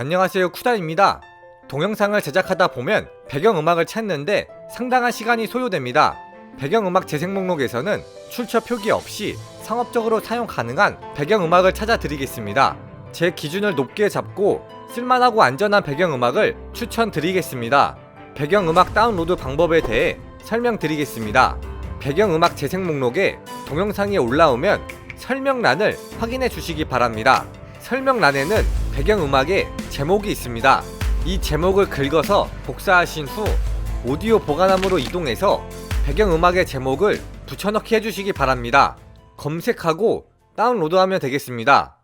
안녕하세요 쿠다입니다. 동영상을 제작하다 보면 배경음악을 찾는데 상당한 시간이 소요됩니다. 배경음악 재생 목록에서는 출처 표기 없이 상업적으로 사용 가능한 배경음악을 찾아 드리겠습니다. 제 기준을 높게 잡고 쓸만하고 안전한 배경음악을 추천드리겠습니다. 배경음악 다운로드 방법에 대해 설명드리겠습니다. 배경음악 재생 목록에 동영상이 올라오면 설명란을 확인해 주시기 바랍니다. 설명란에는 배경음악에 제목이 있습니다. 이 제목을 긁어서 복사하신 후 오디오 보관함으로 이동해서 배경음악의 제목을 붙여넣기 해주시기 바랍니다. 검색하고 다운로드하면 되겠습니다.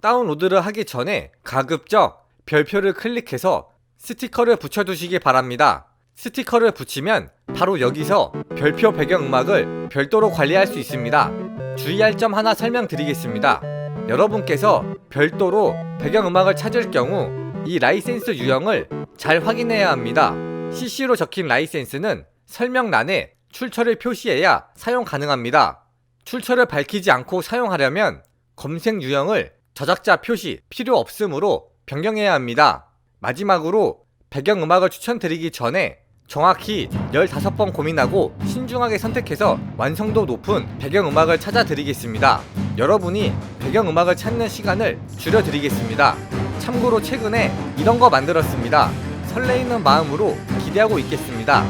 다운로드를 하기 전에 가급적 별표를 클릭해서 스티커를 붙여두시기 바랍니다. 스티커를 붙이면 바로 여기서 별표 배경음악을 별도로 관리할 수 있습니다. 주의할 점 하나 설명드리겠습니다. 여러분께서 별도로 배경음악을 찾을 경우 이 라이센스 유형을 잘 확인해야 합니다. CC로 적힌 라이센스는 설명란에 출처를 표시해야 사용 가능합니다. 출처를 밝히지 않고 사용하려면 검색 유형을 저작자 표시 필요 없으므로 변경해야 합니다. 마지막으로 배경음악을 추천드리기 전에 정확히 15번 고민하고 신중하게 선택해서 완성도 높은 배경음악을 찾아드리겠습니다. 여러분이 배경음악을 찾는 시간을 줄여드리겠습니다. 참고로 최근에 이런 거 만들었습니다. 설레이는 마음으로 기대하고 있겠습니다.